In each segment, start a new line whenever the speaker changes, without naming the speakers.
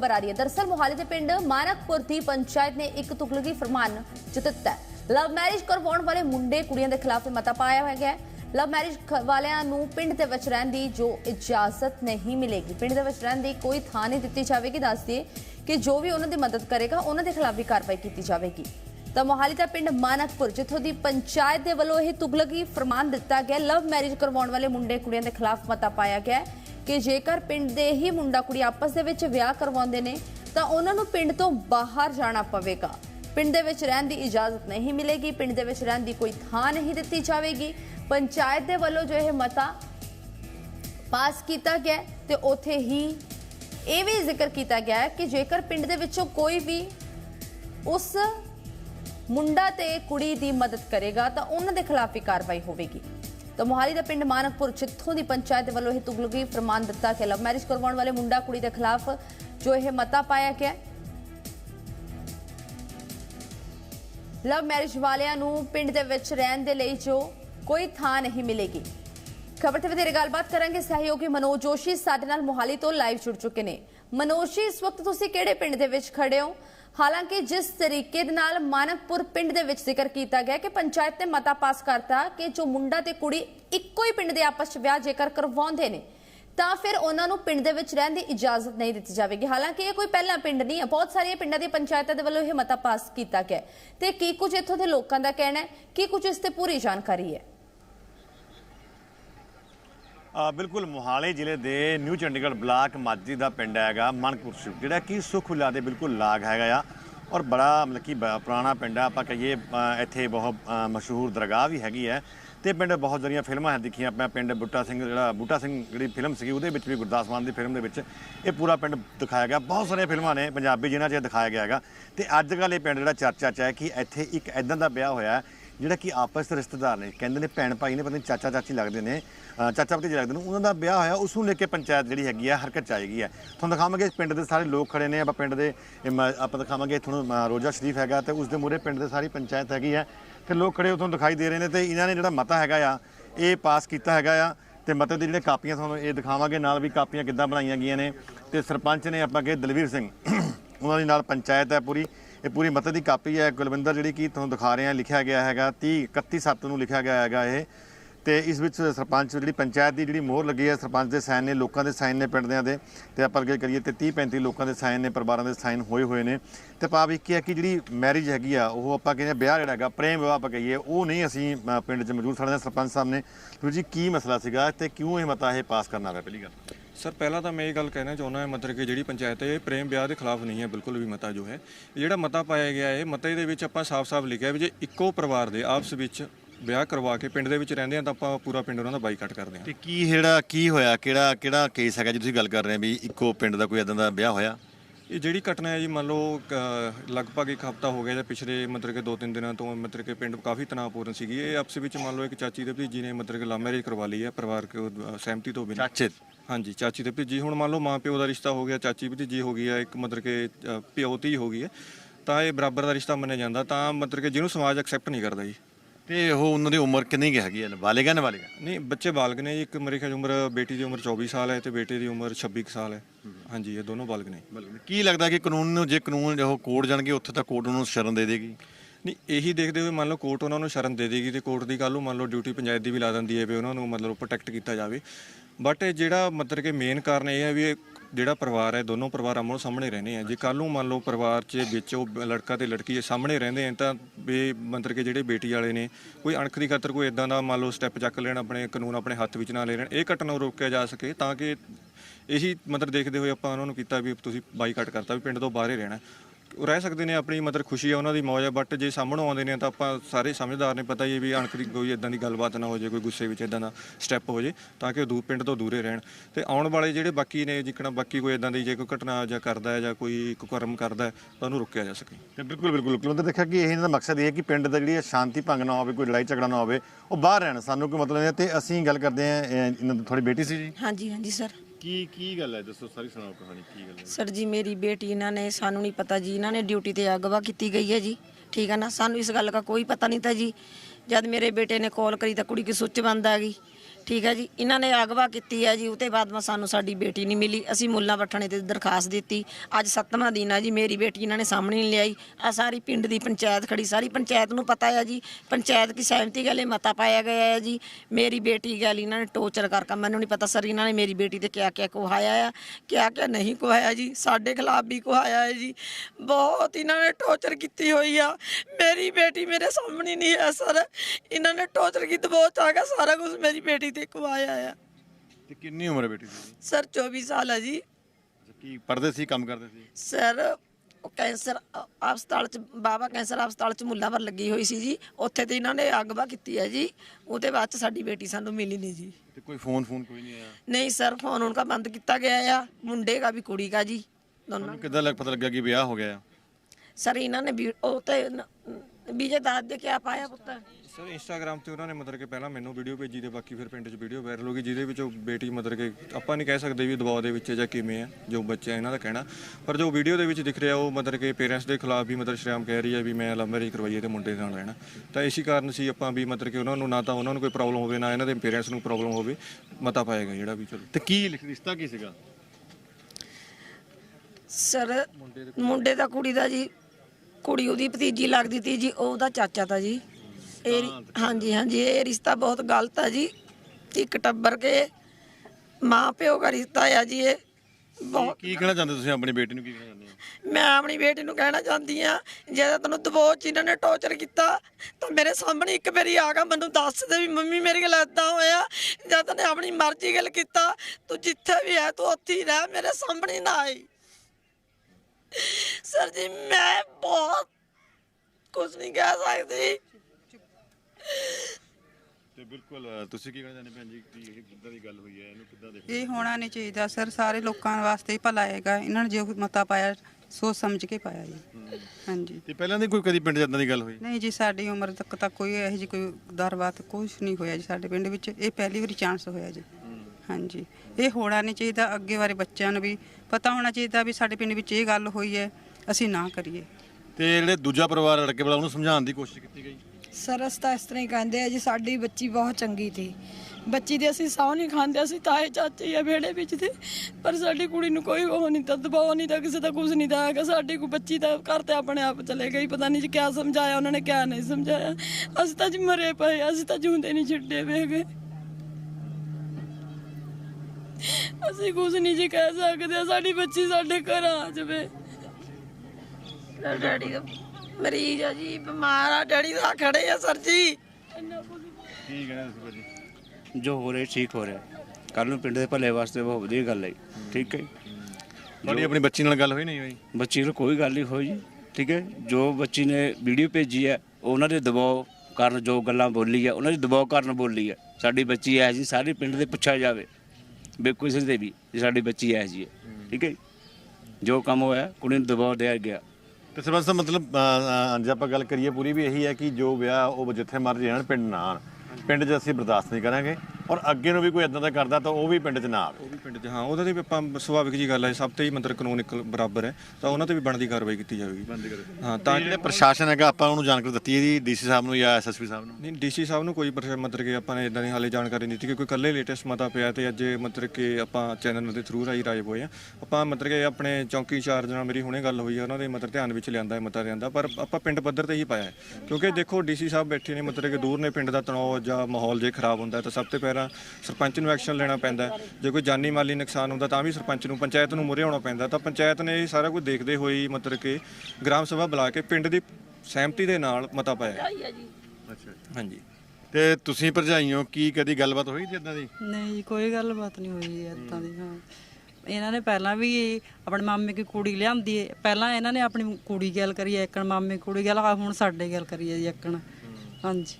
ਖਬਰ ਆ ਰਹੀ ਹੈ। ਦਰਸਲ ਮੁਹਾਲੀ ਦੇ ਪਿੰਡ ਮਾਨਕਪੁਰ ਦੀ ਪੰਚਾਇਤ ਨੇ ਇੱਕ ਤੁਗਲਕੀ ਫਰਮਾਨ ਦਿੱਤਾ ਲਵ ਮੈਰਿਜ ਕਰਵਾਉਣ ਵਾਲੇ ਮੁੰਡੇ ਕੁੜੀਆਂ ਦੇ ਖਿਲਾਫ ਮਤਾ ਪਾਇਆ ਹੋਇਆ ਹੈ। ਲਵ ਮੈਰਿਜ ਵਾਲਿਆਂ ਨੂੰ ਪਿੰਡ ਦੇ ਵਿੱਚ ਰਹਿਣ ਦੀ ਜੋ ਇਜਾਜ਼ਤ ਨਹੀਂ ਮਿਲੇਗੀ। ਪਿੰਡ ਦੇ ਵਿੱਚ ਰਹਿਣ ਦੀ ਕੋਈ ਥਾਂ ਨਹੀਂ ਦਿੱਤੀ ਜਾਵੇਗੀ। ਦੱਸਦੀ ਕਿ ਜੋ ਵੀ ਉਹਨਾਂ ਦੀ ਮਦਦ ਕਰੇਗਾ, ਉਹਨਾਂ ਦੇ ਖਿਲਾਫ ਵੀ ਕਾਰਵਾਈ ਕੀਤੀ ਜਾਵੇਗੀ। ਤਾਂ ਮੋਹਾਲੀ ਦਾ ਪਿੰਡ ਮਾਨਕਪੁਰ, ਜਿੱਥੋਂ ਦੀ ਪੰਚਾਇਤ ਦੇ ਵੱਲੋਂ ਇਹ ਤੁਗਲਕੀ ਫਰਮਾਨ ਦਿੱਤਾ ਗਿਆ, ਲਵ ਮੈਰਿਜ ਕਰਵਾਉਣ ਵਾਲੇ ਮੁੰਡੇ ਕੁੜੀਆਂ ਦੇ ਖਿਲਾਫ ਮਤਾ ਪਾਇਆ ਗਿਆ ਹੈ। ਕਿ ਜੇਕਰ ਪਿੰਡ ਦੇ ਹੀ ਮੁੰਡਾ ਕੁੜੀ ਆਪਸ ਦੇ ਵਿੱਚ ਵਿਆਹ ਕਰਵਾਉਂਦੇ ਨੇ, ਤਾਂ ਉਹਨਾਂ ਨੂੰ ਪਿੰਡ ਤੋਂ ਬਾਹਰ ਜਾਣਾ ਪਵੇਗਾ। ਪਿੰਡ ਦੇ ਵਿੱਚ ਰਹਿਣ ਦੀ ਇਜਾਜ਼ਤ ਨਹੀਂ ਮਿਲੇਗੀ, ਪਿੰਡ ਦੇ ਵਿੱਚ ਰਹਿਣ ਦੀ ਕੋਈ ਥਾਂ ਨਹੀਂ ਦਿੱਤੀ ਜਾਵੇਗੀ। ਪੰਚਾਇਤ ਦੇ ਵੱਲੋਂ ਜੋ ਇਹ ਮਤਾ ਪਾਸ ਕੀਤਾ ਗਿਆ ਤੇ ਉੱਥੇ ਹੀ ਇਹ ਵੀ ਜ਼ਿਕਰ ਕੀਤਾ ਗਿਆ ਹੈ ਕਿ ਜੇਕਰ ਪਿੰਡ ਦੇ ਵਿੱਚੋਂ ਕੋਈ ਵੀ ਉਸ ਮੁੰਡਾ ਤੇ ਕੁੜੀ ਦੀ ਮਦਦ ਕਰੇਗਾ, ਤਾਂ ਉਹਨਾਂ ਦੇ ਖਿਲਾਫ ਵੀ ਕਾਰਵਾਈ ਹੋਵੇਗੀ। ਤਾਂ ਮੋਹਾਲੀ ਦਾ ਪਿੰਡ ਮਾਨਕਪੁਰ ਜਿੱਥੋਂ ਦੀ ਪੰਚਾਇਤ ਵੱਲੋਂ ਇਹ ਤੁਗਲਕੀ ਫਰਮਾਨ ਦਿੱਤਾ ਕਿ ਲਵ ਮੈਰਿਜ ਕਰਵਾਉਣ ਵਾਲੇ ਮੁੰਡਾ ਕੁੜੀ ਦੇ ਖਿਲਾਫ ਜੋ ਇਹ ਮਤਾ ਪਾਇਆ ਗਿਆ। ਲਵ ਮੈਰਿਜ ਵਾਲਿਆਂ ਨੂੰ ਪਿੰਡ ਦੇ ਵਿੱਚ ਰਹਿਣ ਦੇ ਲਈ ਜੋ ਕੋਈ ਥਾਂ ਨਹੀਂ ਮਿਲੇਗੀ। ਖਬਰ ਤੇ ਵਧੇਰੇ ਗੱਲਬਾਤ ਕਰਾਂਗੇ। ਸਹਿਯੋਗੀ ਮਨੋਜ ਜੋਸ਼ੀ ਸਾਡੇ ਨਾਲ ਮੋਹਾਲੀ ਤੋਂ ਲਾਈਵ ਜੁੜ ਚੁੱਕੇ ਨੇ। ਮਨੋਜ ਜੀ, ਇਸ ਵਕਤ ਤੁਸੀਂ ਕਿਹੜੇ ਪਿੰਡ ਦੇ ਵਿੱਚ ਖੜੇ ਹੋ? ਹਾਲਾਂਕਿ ਜਿਸ ਤਰੀਕੇ ਦੇ ਨਾਲ ਮਾਨਕਪੁਰ ਪਿੰਡ ਦੇ ਵਿੱਚ ਜ਼ਿਕਰ ਕੀਤਾ ਗਿਆ ਕਿ ਪੰਚਾਇਤ ਨੇ ਮਤਾ ਪਾਸ ਕਰਤਾ ਕਿ ਜੋ ਮੁੰਡਾ ਤੇ ਕੁੜੀ ਇੱਕੋ ਹੀ ਪਿੰਡ ਦੇ ਆਪਸ ਵਿੱਚ ਵਿਆਹ ਜੇਕਰ ਕਰਵਾਉਂਦੇ ਨੇ, ਤਾਂ ਫਿਰ ਉਹਨਾਂ ਨੂੰ ਪਿੰਡ ਦੇ ਵਿੱਚ ਰਹਿਣ ਦੀ ਇਜਾਜ਼ਤ ਨਹੀਂ ਦਿੱਤੀ ਜਾਵੇਗੀ। ਹਾਲਾਂਕਿ ਇਹ ਕੋਈ ਪਹਿਲਾ ਪਿੰਡ ਨਹੀਂ ਹੈ। ਬਹੁਤ ਸਾਰੀਆਂ ਪਿੰਡਾਂ ਦੀਆਂ ਪੰਚਾਇਤਾਂ ਦੇ ਵੱਲੋਂ ਇਹ ਮਤਾ ਪਾਸ ਕੀਤਾ ਗਿਆ ਹੈ। ਤੇ ਕੀ ਕੁਝ ਇੱਥੋਂ ਦੇ ਲੋਕਾਂ ਦਾ ਕਹਿਣਾ ਹੈ? ਕੀ ਕੁਝ ਇਸ ਤੇ ਪੂਰੀ ਜਾਣਕਾਰੀ ਹੈ?
ਬਿਲਕੁਲ ਮੋਹਾਲੀ ਜ਼ਿਲ੍ਹੇ ਦੇ ਨਿਊ ਚੰਡੀਗੜ੍ਹ ਬਲਾਕ ਮਾਜੀ ਦਾ ਪਿੰਡ ਹੈਗਾ ਮਨਕਪੁਰ ਸਿੰਘ ਜਿਹੜਾ ਕਿ ਸੁਖੁਲਾ ਦੇ ਬਿਲਕੁਲ ਲਾਗ ਹੈਗਾ ਆ ਔਰ ਬੜਾ ਮਤਲਬ ਕਿ ਬ- ਪੁਰਾਣਾ ਪਿੰਡ ਆ, ਆਪਾਂ ਕਹੀਏ ਇੱਥੇ ਬਹੁਤ ਮਸ਼ਹੂਰ ਦਰਗਾਹ ਵੀ ਹੈਗੀ ਹੈ ਤੇ ਪਿੰਡ ਬਹੁਤ ਸਾਰੀਆਂ ਫਿਲਮਾਂ ਦੇਖੀਆਂ ਆਪਾਂ, ਪਿੰਡ ਬੁੱਟਾ ਸਿੰਘ ਜਿਹੜਾ, ਬੂਟਾ ਸਿੰਘ ਜਿਹੜੀ ਫਿਲਮ ਸੀਗੀ, ਉਹਦੇ ਵਿੱਚ ਵੀ ਗੁਰਦਾਸ ਮਾਨ ਦੀ ਫਿਲਮ ਦੇ ਵਿੱਚ ਇਹ ਪੂਰਾ ਪਿੰਡ ਦਿਖਾਇਆ ਗਿਆ। ਬਹੁਤ ਸਾਰੀਆਂ ਫਿਲਮਾਂ ਨੇ, ਪੰਜਾਬੀ ਜਿਨ੍ਹਾਂ 'ਚ ਇਹ ਦਿਖਾਇਆ ਗਿਆ ਹੈਗਾ। ਤੇ ਅੱਜ ਕੱਲ੍ਹ ਇਹ ਪਿੰਡ ਜਿਹੜਾ ਚਰਚਾ 'ਚ ਹੈ ਕਿ ਇੱਥੇ ਇੱਕ ਐਦਾਂ ਦਾ ਵਿਆਹ ਹੋਇਆ ਹੈ ਜਿਹੜਾ ਕਿ ਆਪਸ ਦੇ ਰਿਸ਼ਤੇਦਾਰ ਨੇ ਕਹਿੰਦੇ ਨੇ ਭੈਣ ਭਾਈ ਨੇ ਪਤਾ ਨਹੀਂ ਚਾਚਾ ਚਾਚੀ ਲੱਗਦੇ ਨੇ ਅ, ਚਾਚਾ ਭਤੀਜੇ ਲੱਗਦੇ ਨੇ ਉਹਨਾਂ ਦਾ ਵਿਆਹ ਹੋਇਆ ਉਸ ਨੂੰ ਲੈ ਕੇ ਪੰਚਾਇਤ ਜਿਹੜੀ ਹੈਗੀ ਆ ਹਰਕਤ ਚ ਆਏਗੀ ਹੈ। ਤੁਹਾਨੂੰ ਦਿਖਾਵਾਂਗੇ ਪਿੰਡ ਦੇ ਸਾਰੇ ਲੋਕ ਖੜੇ ਨੇ ਆਪਾਂ ਪਿੰਡ ਦੇ ਆਪਾਂ ਦਿਖਾਵਾਂਗੇ ਤੁਹਾਨੂੰ ਰੋਜ਼ਾ ਸ਼ਰੀਫ ਹੈਗਾ ਤੇ ਉਸ ਦੇ ਮੂਹਰੇ ਪਿੰਡ ਦੇ ਸਾਰੀ ਪੰਚਾਇਤ ਹੈਗੀ ਹੈ ਤੇ ਲੋਕ ਖੜੇ ਤੁਹਾਨੂੰ ਦਿਖਾਈ ਦੇ ਰਹੇ ਨੇ ਤੇ ਇਹਨਾਂ ਨੇ ਜਿਹੜਾ ਮਤਾ ਹੈਗਾ ਆ ਇਹ ਪਾਸ ਕੀਤਾ ਹੈਗਾ ਆ ਤੇ ਮਤੇ ਦੇ ਜਿਹੜੇ ਕਾਪੀਆਂ ਤੁਹਾਨੂੰ ਇਹ ਦਿਖਾਵਾਂਗੇ ਨਾਲ ਵੀ ਕਾਪੀਆਂ ਕਿੱਦਾਂ ਬਣਾਈਆਂ ਗਈਆਂ ਨੇ ਤੇ ਸਰਪੰਚ ਨੇ ਆਪਾਂ ਕਿ ਦਲਵੀਰ ਸਿੰਘ ਉਹਨਾਂ ਦੇ ਨਾਲ ਪੰਚਾਇਤ ਹੈ ਪੂਰੀ ਇਹ ਪੂਰੀ ਮਤੇ ਦੀ ਕਾਪੀ ਹੈ। ਕੁਲਵਿੰਦਰ ਜਿਹੜੀ ਕਿ ਤੁਹਾਨੂੰ ਦਿਖਾ ਰਹੇ ਹਾਂ, ਲਿਖਿਆ ਗਿਆ ਹੈਗਾ 30 31 ਸੱਤ ਨੂੰ ਲਿਖਿਆ ਗਿਆ ਹੈਗਾ ਇਹ। ਤੇ ਇਸ ਵਿੱਚ ਸਰਪੰਚ ਜਿਹੜੀ ਪੰਚਾਇਤ ਦੀ ਜਿਹੜੀ ਮੋਹਰ ਲੱਗੀ ਹੈ, ਸਰਪੰਚ ਦੇ ਸਾਈਨ ਨੇ, ਲੋਕਾਂ ਦੇ ਸਾਈਨ ਨੇ ਪਿੰਡਿਆਂ ਦੇ। ਤੇ ਆਪਾਂ ਅੱਗੇ ਕਰੀਏ ਤੇ 30 35 ਲੋਕਾਂ ਦੇ ਸਾਈਨ ਨੇ, ਪਰਿਵਾਰਾਂ ਦੇ ਸਾਈਨ ਹੋਏ ਹੋਏ ਨੇ। ਤੇ ਭਾਵ ਇੱਕ ਹੀ ਹੈ ਕਿ ਜਿਹੜੀ ਮੈਰਿਜ ਹੈਗੀ ਆ, ਉਹ ਆਪਾਂ ਕਹਿੰਦੇ ਹਾਂ ਵਿਆਹ ਜਿਹੜਾ ਹੈਗਾ, ਪ੍ਰੇਮ ਵਿਆਹ ਆਪਾਂ ਕਹੀਏ, ਉਹ ਨਹੀਂ ਅਸੀਂ ਪਿੰਡ 'ਚ ਮੌਜੂਦ ਸਾਡੇ ਸਰਪੰਚ ਸਾਹਿਬ ਨੇ। ਵੀਰ ਜੀ, ਕੀ ਮਸਲਾ ਸੀਗਾ ਤੇ ਕਿਉਂ ਇਹ ਮਤਾ ਇਹ ਪਾਸ ਕਰਨਾ ਪਿਆ? ਪਹਿਲੀ ਗੱਲ
ਸਰ ਪਹਿਲਾਂ ਤਾਂ ਮੈਂ ਇਹ ਗੱਲ ਕਹਿਣਾ ਚਾਹੁੰਦਾ ਹਾਂ ਮਤਲਬ ਕਿ ਜਿਹੜੀ ਪੰਚਾਇਤ ਹੈ ਇਹ ਪ੍ਰੇਮ ਵਿਆਹ ਦੇ ਖਿਲਾਫ ਨਹੀਂ ਹੈ ਬਿਲਕੁਲ ਵੀ ਮਤਾ ਜੋ ਹੈ। ਜਿਹੜਾ ਮਤਾ ਪਾਇਆ ਗਿਆ ਹੈ ਮਤੇ ਦੇ ਵਿੱਚ ਆਪਾਂ ਸਾਫ਼-ਸਾਫ਼ ਲਿਖਿਆ ਵੀ ਜੇ ਇੱਕੋ ਪਰਿਵਾਰ ਦੇ ਆਪਸ ਵਿੱਚ ਵਿਆਹ ਕਰਵਾ ਕੇ ਪਿੰਡ ਦੇ ਵਿੱਚ ਰਹਿੰਦੇ ਆ ਤਾਂ ਆਪਾਂ ਪੂਰਾ ਪਿੰਡ ਉਹਨਾਂ ਦਾ ਬਾਈਕਾਟ ਕਰਦੇ ਹਾਂ।
ਤੇ ਕੀ ਜਿਹੜਾ ਕੀ ਹੋਇਆ ਕਿਹੜਾ ਕਿਹੜਾ ਕੇਸ ਹੈਗਾ ਜੀ ਤੁਸੀਂ ਗੱਲ ਕਰ ਰਹੇ ਵੀ ਇੱਕੋ ਪਿੰਡ ਦਾ ਕੋਈ ਇਦਾਂ ਦਾ ਵਿਆਹ ਹੋਇਆ?
ਇਹ ਜਿਹੜੀ ਘਟਨਾ ਹੈ ਜੀ ਮੰਨ ਲਓ ਅ, ਲਗਭਗ ਇੱਕ ਹਫਤਾ ਹੋ ਗਿਆ ਜਾਂ ਪਿਛਲੇ ਮਤਲਬ ਕਿ ਦੋ ਤਿੰਨ ਦਿਨਾਂ ਤੋਂ ਮਤਲਬ ਕਿ ਪਿੰਡ ਕਾਫੀ ਤਣਾਅਪੂਰਨ ਸੀਗੀ। ਇਹ ਆਪਸ ਵਿੱਚ ਮੰਨ ਲਓ ਇੱਕ ਚਾਚੀ ਤੇ ਭਤੀਜੀ ਨੇ ਮਤਲਬ ਕਿ ਲਵ ਮੈਰਿਜ ਕਰਵਾ ਲਈ ਹੈ ਪਰਿਵਾਰਕ ਅ, ਸਹਿਮਤੀ ਤੋਂ ਬਿਨਾਂ।
ਚਾਚੇ
ਹਾਂਜੀ ਚਾਚੀ ਤੇ ਭਤੀਜੀ ਹੁਣ ਮੰਨ ਲਓ ਮਾਂ ਪਿਓ ਦਾ ਰਿਸ਼ਤਾ ਹੋ ਗਿਆ ਚਾਚੀ ਭਤੀਜੀ ਹੋ ਗਈ ਹੈ ਇੱਕ ਮਤਲਬ ਕਿ ਅ, ਪਿਓ ਧੀ ਹੋ ਗਈ ਹੈ ਤਾਂ ਇਹ ਬਰਾਬਰ ਦਾ ਰਿਸ਼ਤਾ ਮੰਨਿਆ ਜਾਂਦਾ ਤਾਂ ਮਤਲਬ ਕਿ ਜਿਹਨੂੰ ਸਮਾਜ ਐਕਸੈਪਟ ਨਹੀਂ ਕਰਦਾ ਜੀ।
ਤੇ ਉਹ ਉਹਨਾਂ ਦੀ ਉਮਰ ਕਿੰਨੀ ਕੁ ਹੈਗੀ ਹੈ? ਨਾਬਾਲਿਗਾ ਨਾਬਾਲਿਗਾ?
ਨਹੀਂ ਬੱਚੇ ਬਾਲਗ ਨੇ ਜੀ ਇੱਕ ਮੇਰੇ ਖਿਆਲ ਉਮਰ ਬੇਟੀ ਦੀ ਉਮਰ 24 ਸਾਲ ਹੈ ਤੇ ਬੇਟੇ ਦੀ ਉਮਰ 26 ਕੁ ਸਾਲ ਹੈ। ਹਾਂਜੀ ਇਹ ਦੋਨੋਂ ਬਾਲਗ ਨੇ।
ਕੀ ਲੱਗਦਾ ਕਿ ਕਾਨੂੰਨ ਨੂੰ ਜੇ ਕਾਨੂੰਨ ਉਹ ਕੋਰਟ ਜਾਣਗੇ ਉੱਥੇ ਤਾਂ ਕੋਰਟ ਉਹਨੂੰ ਸ਼ਰਨ ਦੇ ਦੇਗੀ?
ਨਹੀਂ ਇਹੀ ਦੇਖਦੇ ਹੋਏ ਮੰਨ ਲਓ ਕੋਰਟ ਉਹਨਾਂ ਨੂੰ ਸ਼ਰਨ ਦੇ ਦੇਗੀ ਤੇ ਕੋਰਟ ਦੀ ਕੱਲ੍ਹ ਨੂੰ ਮੰਨ ਲਓ ਡਿਊਟੀ ਪੰਚਾਇਤ ਦੀ ਵੀ ਲਾ ਦਿੰਦੀ ਹੈ ਵੀ ਉਹਨਾਂ ਨੂੰ ਮਤਲਬ ਪ੍ਰੋਟੈਕਟ ਕੀਤਾ ਜਾਵੇ। ਬਟ ਜਿਹੜਾ ਮਤਲਬ ਕਿ ਮੇਨ ਕਾਰਨ ਇਹ ਹੈ ਵੀ ਇਹ ਜਿਹੜਾ ਪਰਿਵਾਰ ਹੈ, ਦੋਨੋਂ ਪਰਿਵਾਰ ਆਮੋ ਸਾਹਮਣੇ ਰਹਿੰਦੇ ਆ। ਜੇ ਕੱਲ੍ਹ ਨੂੰ ਮੰਨ ਲਓ ਪਰਿਵਾਰ 'ਚ ਵਿੱਚ ਉਹ ਲੜਕਾ ਤੇ ਲੜਕੀ ਸਾਹਮਣੇ ਰਹਿੰਦੇ ਆ ਤਾਂ ਵੀ ਮਤਲਬ ਕਿ ਜਿਹੜੇ ਬੇਟੀ ਵਾਲੇ ਨੇ, ਕੋਈ ਅਣਖ ਦੀ ਖਾਤਰ ਕੋਈ ਇਦਾਂ ਦਾ ਮੰਨ ਲਓ ਸਟੈਪ ਚੱਕ ਲੈਣ, ਆਪਣੇ ਕਾਨੂੰਨ ਆਪਣੇ ਹੱਥ ਵਿੱਚ ਨਾ ਲੈ ਲੈਣ, ਇਹ ਘਟਨਾ ਨੂੰ ਰੋਕਿਆ ਜਾ ਸਕੇ ਤਾਂ ਕਿ ਇਹੀ ਮਤਲਬ ਦੇਖਦੇ ਹੋਏ ਆਪਾਂ ਉਹਨਾਂ ਨੂੰ ਕੀਤਾ ਵੀ ਤੁਸੀਂ ਬਾਈਕਾਟ ਕਰਤਾ ਵੀ ਪਿੰਡ ਤੋਂ ਬਾਹਰ ਹੀ ਰਹਿਣਾ। ਰਹਿ ਸਕਦੇ ਨੇ ਆਪਣੀ ਮਤਲਬ ਖੁਸ਼ੀ ਹੈ ਉਹਨਾਂ ਦੀ ਮੌਜ ਹੈ ਬਟ ਜੇ ਸਾਹਮਣੋਂ ਆਉਂਦੇ ਨੇ ਤਾਂ ਆਪਾਂ ਸਾਰੇ ਸਮਝਦਾਰ ਨੇ ਪਤਾ ਹੀ ਹੈ ਵੀ ਅਣਖ ਦੀ ਕੋਈ ਇਦਾਂ ਦੀ ਗੱਲਬਾਤ ਨਾ ਹੋ ਜਾਏ ਕੋਈ ਗੁੱਸੇ ਵਿੱਚ ਇਦਾਂ ਦਾ ਸਟੈਪ ਹੋ ਜਾਏ ਤਾਂ ਕਿ ਉਹ ਦੂਰ ਪਿੰਡ ਤੋਂ ਦੂਰੇ ਰਹਿਣ। ਤੇ ਆਉਣ ਵਾਲੇ ਜਿਹੜੇ ਬਾਕੀ ਨੇ ਜਿੱਕਣਾ ਬਾਕੀ ਕੋਈ ਇਦਾਂ ਦੀ ਜੇ ਕੋਈ ਘਟਨਾ ਜਾਂ ਕਰਦਾ ਹੈ ਜਾਂ ਕੋਈ ਕੁਕਰਮ ਕਰਦਾ ਹੈ ਤਾਂ ਉਹਨੂੰ ਰੋਕਿਆ ਜਾ ਸਕੇ।
ਤੇ ਬਿਲਕੁਲ ਬਿਲਕੁਲ। ਕਿਉਂਕਿ ਦੇਖਿਆ ਕਿ ਇਹ ਇਹਨਾਂ ਦਾ ਮਕਸਦ ਇਹ ਹੈ ਕਿ ਪਿੰਡ ਦਾ ਜਿਹੜੀ ਸ਼ਾਂਤੀ ਭੰਗ ਨਾ ਹੋਵੇ ਕੋਈ ਲੜਾਈ ਝਗੜਾ ਨਾ ਹੋਵੇ ਉਹ ਬਾਹਰ ਰਹਿਣ। ਸਾਨੂੰ ਕੋਈ ਮਤਲਬ ਨਹੀਂ ਤੇ ਅਸੀਂ ਗੱਲ ਕਰਦੇ ਹਾਂ ਇਹ ਇਹਨਾਂ ਦੀ ਥੋੜੀ ਬੇਟੀ ਸੀ ਜੀ?
ਹਾਂਜੀ ਹਾਂਜੀ ਸਰ।
ਕੀ ਕੀ ਗੱਲ ਹੈ? ਦੱਸੋ ਸਾਰੀ ਸੁਣਾਓ ਕਹਾਣੀ, ਕੀ ਗੱਲ ਹੈ?
ਸਰ ਜੀ, ਮੇਰੀ ਬੇਟੀ ਇਹਨਾਂ ਨੇ, ਸਾਨੂੰ ਨਹੀਂ ਪਤਾ ਜੀ। ਇਹਨਾਂ ਨੇ ਡਿਊਟੀ ਤੇ ਅਗਵਾ ਕੀਤੀ ਗਈ ਹੈ ਜੀ। ਠੀਕ ਹੈ ਨਾ? ਸਾਨੂੰ ਇਸ ਗੱਲ ਦਾ ਕੋਈ ਪਤਾ ਨਹੀਂ ਤਾਂ ਜੀ। ਜਦ ਮੇਰੇ ਬੇਟੇ ਨੇ ਕਾਲ ਕਰੀ ਤਾਂ ਕੁੜੀ ਕੀ ਸੁੱਚ ਬੰਦ ਆ ਗਈ। ਠੀਕ ਹੈ ਜੀ। ਇਹਨਾਂ ਨੇ ਅਗਵਾ ਕੀਤੀ ਹੈ ਜੀ ਉਤੇ ਬਾਅਦ ਮੈਂ ਸਾਨੂੰ ਸਾਡੀ ਬੇਟੀ ਨਹੀਂ ਮਿਲੀ। ਅਸੀਂ ਮੁੱਲਾ ਪੱਠਣੇ ਤੇ ਦਰਖਾਸਤ ਦਿੱਤੀ। ਅੱਜ ਸੱਤਵਾਂ ਦਿਨ ਆ ਜੀ, ਮੇਰੀ ਬੇਟੀ ਇਹਨਾਂ ਨੇ ਸਾਹਮਣੇ ਨਹੀਂ ਲਿਆਈ। ਆ ਸਾਰੀ ਪਿੰਡ ਦੀ ਪੰਚਾਇਤ ਖੜੀ। ਸਾਰੀ ਪੰਚਾਇਤ ਨੂੰ ਪਤਾ ਹੈ ਜੀ, ਪੰਚਾਇਤ ਦੀ ਸਹਿਮਤੀ ਗੱਲ ਇਹ ਮਤਾ ਪਾਇਆ ਗਿਆ ਹੈ ਜੀ। ਮੇਰੀ ਬੇਟੀ ਗੱਲ ਇਹਨਾਂ ਨੇ ਟੋਚਰ ਕਰਕੇ, ਮੈਨੂੰ ਨਹੀਂ ਪਤਾ ਸਰ ਇਹਨਾਂ ਨੇ ਮੇਰੀ ਬੇਟੀ ਤੇ ਕਿਆ ਕਿਆ ਕੁਹਾਇਆ ਆ, ਕਿਆ ਕਿਆ ਨਹੀਂ ਕੁਹਾਇਆ ਜੀ। ਸਾਡੇ ਖਿਲਾਫ ਵੀ ਕੁਹਾਇਆ ਹੈ ਜੀ। ਬਹੁਤ ਇਹਨਾਂ ਨੇ ਟੋਰਚਰ ਕੀਤੀ ਹੋਈ ਆ। ਮੇਰੀ ਬੇਟੀ ਮੇਰੇ ਸਾਹਮਣੇ ਨਹੀਂ ਹੈ, ਸਰ। ਇਹਨਾਂ ਨੇ ਟੋਚਰ ਕੀਤੀ, ਬਹੁਤ ਆਗਾ ਸਾਰਾ ਕੁਝ ਮੇਰੀ ਬੇਟੀ ਤੇ ਕੁਹਾਇਆ ਆ
ਤੇ ਕਿੰਨੀ ਉਮਰ ਹੈ ਬੇਟੀ ਦੀ?
ਸਰ 24 ਸਾਲ ਹੈ ਜੀ।
ਅੱਛਾ, ਕੀ ਪੜ੍ਹਦੇ ਸੀ ਕੰਮ ਕਰਦੇ ਸੀ?
ਸਰ ਉਹ ਕੈਂਸਰ ਅ- ਹਸਪਤਾਲ ਚ ਬਾਬਾ ਕੈਂਸਰ ਹਸਪਤਾਲ ਚ ਮੁੱਲਾਂਪੁਰ ਲੱਗੀ ਹੋਈ ਸੀ ਜੀ। ਉੱਥੇ ਤੇ ਇਹਨਾਂ ਨੇ ਅਗਵਾ ਕੀਤੀ ਹੈ ਜੀ। ਉਹਦੇ ਬਾਅਦ ਚ ਸਾਡੀ ਬੇਟੀ ਸਾਨੂੰ ਮਿਲੀ ਨਹੀਂ ਜੀ।
ਤੇ ਕੋਈ ਫੋਨ ਫੋਨ ਕੋਈ ਨਹੀਂ ਆਇਆ?
ਨਹੀਂ ਸਰ ਫੋਨ ਉਨਕਾ ਬੰਦ ਕੀਤਾ ਗਿਆ ਆ। ਮੁੰਡੇ ਦਾ ਵੀ ਕੁੜੀ ਦਾ ਜੀ ਦੋਨੋਂ
ਤੁਹਾਨੂੰ ਕਿੱਦਾਂ ਲੱਗ ਪਤਾ ਲੱਗਾ ਕਿ ਵਿਆਹ ਹੋ ਗਿਆ
ਸਰ ਇਹਨਾਂ ਨੇ ਵੀ- ਉਹ ਤੇ ਬੀਜੇ ਦਾਦ ਦੇ ਕਿਆ ਪਾਇਆ ਪੁੱਤ?
ਸਰ ਇੰਸਟਾਗ੍ਰam ਤੇ ਉਹਨਾਂ ਨੇ ਮਤਲਬ ਕਿ ਪਹਿਲਾਂ ਮੈਨੂੰ ਵੀਡੀਓ ਭੇਜੀ ਤੇ ਬਾਕੀ ਫਿਰ ਪਿੰਡ 'ਚ ਵੀਡੀਓ ਵਾਇਰਲ ਹੋ ਗਈ ਜਿਹਦੇ ਵਿੱਚ ਉਹ ਬੇਟੀ ਮਤਲਬ ਕਿ ਆਪਾਂ ਨਹੀਂ ਕਹਿ ਸਕਦੇ ਵੀ ਦਬਾਅ ਦੇ ਵਿੱਚ ਹੈ ਜਾਂ ਕਿਵੇਂ ਹੈ ਜੋ ਬੱਚਾ ਇਹਨਾਂ ਦਾ ਕਹਿਣਾ। ਪਰ ਜੋ ਵੀਡੀਓ ਦੇ ਵਿੱਚ ਦਿਖ ਰਿਹਾ ਉਹ ਮਤਲਬ ਕਿ ਪੇਰੈਂਟਸ ਦੇ ਖਿਲਾਫ ਵੀ ਮਤਲਬ ਸ਼ਰਮ ਕਹਿ ਰਹੀ ਹੈ ਵੀ ਮੈਂ ਲਵ ਮੈਰਿਜ ਕਰਵਾਈ ਹੈ ਤੇ ਮੁੰਡੇ ਨਾਲ ਰਹਿਣਾ। ਤਾਂ ਇਸੇ ਕਾਰਨ ਸੀ ਆਪਾਂ ਵੀ ਮਤਲਬ ਕਿ ਉਹਨਾਂ ਨੂੰ ਨਾ ਤਾਂ ਉਹਨਾਂ ਨੂੰ ਕੋਈ ਪ੍ਰੋਬਲਮ ਹੋਵੇ ਨਾ ਇਹਨਾਂ ਦੇ ਪੇਰੈਂਟਸ ਨੂੰ ਪ੍ਰੋਬਲਮ ਹੋਵੇ ਮਤਾ ਪਾਏਗਾ ਜਿਹੜਾ ਵੀ ਚਲੋ।
ਤੇ ਕੀ ਲਿਖ ਰਿਸ਼ਤਾ ਕੀ ਸੀਗਾ?
ਸਰ ਮੁੰਡੇ ਦਾ ਕੁੜੀ ਦਾ ਜੀ ਕੁੜੀ ਉਹਦੀ ਭਤੀਜੀ ਲੱਗਦੀ ਤੀ ਜੀ ਉਹਦਾ ਚਾਚਾ ਤਾ ਜੀ। ਇਹ ਹਾਂਜੀ ਹਾਂਜੀ ਇਹ ਰਿਸ਼ਤਾ ਬਹੁਤ ਗਲਤ ਹੈ ਜੀ। ਇੱਕ ਟੱਬਰ ਕੇ ਮਾਂ ਪਿਓ ਦਾ ਰਿਸ਼ਤਾ ਆ ਜੀ ਇਹ। ਬਹੁਤ
ਕੀ ਕਹਿਣਾ ਚਾਹੁੰਦੇ ਤੁਸੀਂ ਆਪਣੀ ਬੇਟੀ ਨੂੰ ਕੀ ਕਹਿਣਾ ਚਾਹੁੰਦੇ ਹੋ?
ਮੈਂ ਆਪਣੀ ਬੇਟੀ ਨੂੰ ਕਹਿਣਾ ਚਾਹੁੰਦੀ ਆ ਜੇ ਤੈਨੂੰ ਦਬੋਚ ਇਹਨਾਂ ਨੇ ਟੌਰਚਰ ਕੀਤਾ ਤਾਂ ਮੇਰੇ ਸਾਹਮਣੇ ਇੱਕ ਵਾਰੀ ਆ ਕੇ ਮੈਨੂੰ ਦੱਸ ਦੇ ਵੀ ਮੰਮੀ ਮੇਰੇ ਨਾਲ ਏਦਾਂ ਹੋਇਆ। ਜਾਂ ਤੈਨੇ ਆਪਣੀ ਮਰਜ਼ੀ ਗੱਲ ਕੀਤਾ ਤੂੰ ਜਿੱਥੇ ਵੀ ਹੈ ਤੂੰ ਉੱਥੇ ਹੀ ਰਹਿ ਮੇਰੇ ਸਾਹਮਣੇ ਨਾ ਆਈ। ਸਰ ਜੀ ਮੈਂ ਬਹੁਤ ਕੁਝ ਨਹੀਂ ਕਹਿ ਸਕਦੀ।
ਤੇ ਬਿਲਕੁਲ ਅ, ਤੁਸੀਂ ਕੀ ਕਹਿਣਾ ਚਾਹੁੰਦੇ ਭੈਣ ਜੀ ਕੀ ਇਹ ਕਿੱਦਾਂ ਦੀ ਗੱਲ ਹੋਈ ਹੈ? ਇਹਨੂੰ ਕਿੱਦਾਂ ਦੇਖਦੇ
ਇਹ ਹੋਣਾ ਨਹੀਂ ਚਾਹੀਦਾ ਸਰ ਸਾਰੇ ਲੋਕਾਂ ਵਾਸਤੇ ਹੀ ਭਲਾ ਹੈਗਾ। ਇਹਨਾਂ ਨੇ ਜੋ ਮਤਾ ਪਾਇਆ ਸੋਚ ਸਮਝ ਕੇ ਪਾਇਆ ਜੀ। ਹਾਂਜੀ।
ਤੇ ਪਹਿਲਾਂ ਦੀ ਕੋਈ ਕਦੀ ਪਿੰਡ 'ਚ ਇਦਾਂ ਦੀ ਗੱਲ ਹੋਈ?
ਨਹੀਂ ਜੀ ਸਾਡੀ ਉਮਰ ਤੱਕ ਤਾਂ ਕੋਈ ਇਹੋ ਜਿਹੀ ਕੋਈ ਦਰਬਾਤ ਕੁਝ ਨਹੀਂ ਹੋਇਆ ਜੀ ਸਾਡੇ ਪਿੰਡ ਵਿੱਚ। ਇਹ ਪਹਿਲੀ ਵਾਰੀ ਚਾਂਸ ਹੋਇਆ ਜੀ। ਹਾਂਜੀ। ਇਹ ਹੋਣਾ ਨਹੀਂ ਚਾਹੀਦਾ ਅੱਗੇ ਬਾਰੇ ਬੱਚਿਆਂ ਨੂੰ ਵੀ ਪਤਾ ਹੋਣਾ ਚਾਹੀਦਾ ਵੀ ਸਾਡੇ ਪਿੰਡ ਵਿੱਚ ਇਹ ਗੱਲ ਹੋਈ ਹੈ। ਅਸੀਂ ਨਾ ਕਰੀਏ।
ਤੇ ਜਿਹੜੇ ਦੂਜਾ ਪਰਿਵਾਰ ਲੜਕੇ ਵਾਲਾ ਉਹਨੂੰ ਸਮਝਾਉਣ ਦੀ ਕੋਸ਼ਿਸ਼ ਕੀਤੀ ਗਈ?
ਸਰਸ ਤਾਂ ਇਸ ਤਰ੍ਹਾਂ ਹੀ ਕਹਿੰਦੇ ਆ ਜੀ ਸਾਡੀ ਬੱਚੀ ਬਹੁਤ ਚੰਗੀ ਸੀ। ਬੱਚੀ ਦੇ ਅਸੀਂ ਸਾਹ ਨਹੀਂ ਖਾਂਦੇ ਅਸੀਂ ਤਾਏ ਚਾਚੇ ਆ ਵਿਹੜੇ ਵਿੱਚ ਤੇ ਪਰ ਸਾਡੀ ਕੁੜੀ ਨੂੰ ਕੋਈ ਉਹ ਨਹੀਂ ਤਾਂ ਦਬਾਅ ਨਹੀਂ ਤਾਂ ਕਿਸੇ ਦਾ ਕੁਝ ਨਹੀਂ ਤਾਂ ਹੈਗਾ। ਸਾਡੀ ਕੋਈ ਬੱਚੀ ਤਾਂ ਘਰ ਤੇ ਆਪਣੇ ਆਪ ਚਲੇ ਗਈ ਪਤਾ ਨਹੀਂ ਜੀ ਕਿਆ ਸਮਝਾਇਆ ਉਹਨਾਂ ਨੇ ਕਿਆ ਨਹੀਂ ਸਮਝਾਇਆ। ਅਸੀਂ ਤਾਂ ਜੀ ਮਰੇ ਪਏ ਅਸੀਂ ਤਾਂ ਜਿਉਂਦੇ ਨਹੀਂ ਛੱਡੇ ਵੇਗੇ ਅਸੀਂ ਕੁਝ ਨਹੀਂ ਜੀ ਕਹਿ ਸਕਦੇ ਸਾਡੀ ਬੱਚੀ ਸਾਡੇ ਘਰ ਆ ਜਾਵੇ।
ਡੈਡੀ ਦਾ ਮਰੀਜ਼ ਆ ਜੀ ਬਿਮਾਰ ਆ ਡੈਡੀ ਦਾ ਖੜੇ ਆ ਸਰ ਜੀ
ਕੀ ਕਹਿਣਾ ਤੁਸੀਂ ਭਾਜੀ
ਜੋ ਹੋ ਰਿਹਾ ਠੀਕ ਹੋ ਰਿਹਾ ਕੱਲ ਨੂੰ ਪਿੰਡ ਦੇ ਭਲੇ ਵਾਸਤੇ ਬਹੁਤ ਵਧੀਆ ਗੱਲ ਹੈ ਜੀ। ਠੀਕ ਹੈ ਜੀ।
ਤੁਹਾਡੀ ਆਪਣੀ ਬੱਚੀ ਨਾਲ ਗੱਲ ਹੋਈ ਨਹੀਂ ਹੋਈ
ਬੱਚੀ ਨੂੰ ਕੋਈ ਗੱਲ ਨਹੀਂ ਹੋਈ ਜੀ ਠੀਕ ਹੈ ਜੋ ਬੱਚੀ ਨੇ ਵੀਡੀਓ ਭੇਜੀ ਹੈ ਉਹਨਾਂ ਦੇ ਦਬਾਅ ਕਾਰਨ ਜੋ ਗੱਲਾਂ ਬੋਲੀ ਹੈ ਉਹਨਾਂ ਦੇ ਦਬਾਅ ਕਾਰਨ ਬੋਲੀ ਹੈ ਸਾਡੀ ਬੱਚੀ ਐ ਜੀ ਸਾਰੇ ਪਿੰਡ ਦੇ ਪੁੱਛਿਆ ਜਾਵੇ ਵੀ ਕਿਸੇ ਦੇ ਵੀ ਵੀ ਸਾਡੀ ਬੱਚੀ ਐ ਜੀ ਹੈ ਠੀਕ ਹੈ ਜੀ। ਜੋ ਕੰਮ ਹੋਇਆ ਕੁੜੀ ਨੂੰ ਦਬਾਅ ਦਿਆ ਗਿਆ
ਤੇ ਸਰਪੰਚ ਸਾਹਿਬ ਮਤਲਬ ਅ, ਅ, ਜੇ ਆਪਾਂ ਗੱਲ ਕਰੀਏ ਪੂਰੀ ਵੀ ਇਹੀ ਹੈ ਕਿ ਜੋ ਵਿਆਹ ਉਹ ਜਿੱਥੇ ਮਰਜ਼ੀ ਰਹਿਣ ਪਿੰਡ ਨਾ ਆਉਣ ਪਿੰਡ 'ਚ ਅਸੀਂ ਬਰਦਾਸ਼ਤ ਨਹੀਂ ਕਰਾਂਗੇ। ਔਰ ਅੱਗੇ ਨੂੰ ਵੀ ਕੋਈ ਇਦਾਂ ਦਾ ਕਰਦਾ ਤਾਂ ਉਹ ਵੀ ਪਿੰਡ 'ਚ ਨਾ ਆਵੇ।
ਉਹ ਵੀ ਪਿੰਡ 'ਚ ਹਾਂ ਉਹਦਾ ਤੇ ਵੀ ਆਪਾਂ ਸੁਭਾਵਿਕ ਜੀ ਗੱਲ ਹੈ ਸਭ ਤੇ ਹੀ ਮਤਲਬ ਕਾਨੂੰਨ ਇੱਕ ਬਰਾਬਰ ਹੈ ਤਾਂ ਉਹਨਾਂ ਤੇ ਵੀ ਬਣਦੀ ਕਾਰਵਾਈ ਕੀਤੀ ਜਾਵੇਗੀ। ਹਾਂ ਤਾਂ
ਜਿਹੜੇ ਪ੍ਰਸ਼ਾਸਨ ਹੈਗਾ ਆਪਾਂ ਉਹਨੂੰ ਜਾਣਕਾਰੀ ਦਿੱਤੀ ਹੈ ਜੀ ਡੀਸੀ ਸਾਹਿਬ ਨੂੰ ਜਾਂ ਐਸਐਸਪੀ ਸਾਹਿਬ ਨੂੰ?
ਨਹੀਂ ਡੀਸੀ ਸਾਹਿਬ ਨੂੰ ਕੋਈ ਪ੍ਰਸ਼ਾ- ਮਤਲਬ ਕਿ ਆਪਾਂ ਨੇ ਇਦਾਂ ਦੀ ਹਾਲੇ ਜਾਣਕਾਰੀ ਨਹੀਂ ਦਿੱਤੀ ਕਿ ਕੋਈ ਕੱਲੇ ਲੇਟੈਸਟ ਮਤਾ ਪਿਆ ਤੇ ਅੱਜ ਇਹ ਮਤਲਬ ਕਿ ਆਪਾਂ ਚੈਨਲ ਦੇ ਥਰੂ ਰਾਈ ਰਾਏ ਹੋਏ ਆ। ਆਪਾਂ ਮਤਲਬ ਕਿ ਆਪਣੇ ਚੌਂਕੀ ਇੰਚਾਰਜ ਨਾਲ ਮੇਰੀ ਹੁਣੇ ਗੱਲ ਹੋਈ ਹੈ ਉਹਨਾਂ ਦੇ ਮਤਲਬ ਧਿਆਨ ਵਿੱਚ ਲਿਆਂਦਾ ਹੈ ਮਤਾ ਲਿਆਂਦਾ ਪਰ ਆਪਾਂ ਪਿੰਡ ਪੱਧਰ ਤੇ ਹੀ ਪਾਇਆ ਹੈ। ਕਿਉਂਕਿ ਦੇਖੋ ਡੀਸੀ ਸਾਹਿਬ ਬੈਠੇ ਨੇ ਮਤਲਬ ਕਿ ਦੂਰ ਨੇ ਪਿੰਡ ਦਾ ਤਣਾਅ ਜਾਂ ਮਾਹੌਲ ਜੇ ਖਰਾਬ ਹੁੰਦਾ ਹੈ ਤਾਂ ਸਭ ਤੋਂ ਪਹਿਲਾਂ ਸਰਪੰਚ ਨੂੰ ਐਕਸ਼ਨ ਲੈਣਾ ਪੈਂਦਾ। ਜੇ ਕੋਈ ਜਾਨੀ ਮਾਲੀ ਨੁਕਸਾਨ ਹੁੰਦਾ ਤਾਂ ਵੀ ਸਰਪੰਚ ਨੂੰ ਪੰਚਾਇਤ ਨੂੰ ਮੁਰੇ ਆਉਣਾ ਪੈਂਦਾ। ਤਾਂ ਪੰਚਾਇਤ ਨੇ ਇਹ ਸਾਰਾ ਕੁਝ ਦੇਖਦੇ ਹੋਏ ਮਤਲਬ ਕਿ ਗ੍ਰਾਮ ਸਭਾ ਬੁਲਾ ਕੇ ਪਿੰਡ ਦੀ ਸਹਿਮਤੀ ਦੇ ਨਾਲ ਮਤਾ ਪਾਇਆ।
ਅੱਛਾ
ਹਾਂਜੀ।
ਤੇ ਤੁਸੀਂ ਭਰਜਾਈਓ ਕੀ ਕਦੀ ਗੱਲਬਾਤ ਹੋਈ ਜੀ ਇਦਾਂ ਦੀ?
ਨਹੀਂ ਜੀ, ਕੋਈ ਗੱਲਬਾਤ ਨਹੀਂ ਹੋਈ ਏਦਾਂ ਦੀ ਹਾਂ। ਇਹਨਾਂ ਨੇ ਪਹਿਲਾਂ ਵੀ ਆਪਣੇ ਮਾਮੇ ਦੀ ਕੁੜੀ ਲਿਆਂਦੀ ਹੈ ਪਹਿਲਾਂ ਇਹਨਾਂ ਨੇ ਆਪਣੀ ਕੁੜੀ ਗੱਲ ਕਰੀ ਹੈ ਇੱਕਣ ਮਾਮੇ ਕੁੜੀ ਗੱਲ ਆ ਹੁਣ ਸਾਡੇ ਗੱਲ ਕਰੀ ਹੈ ਜੀ ਇੱਕਣ ਹਾਂਜੀ।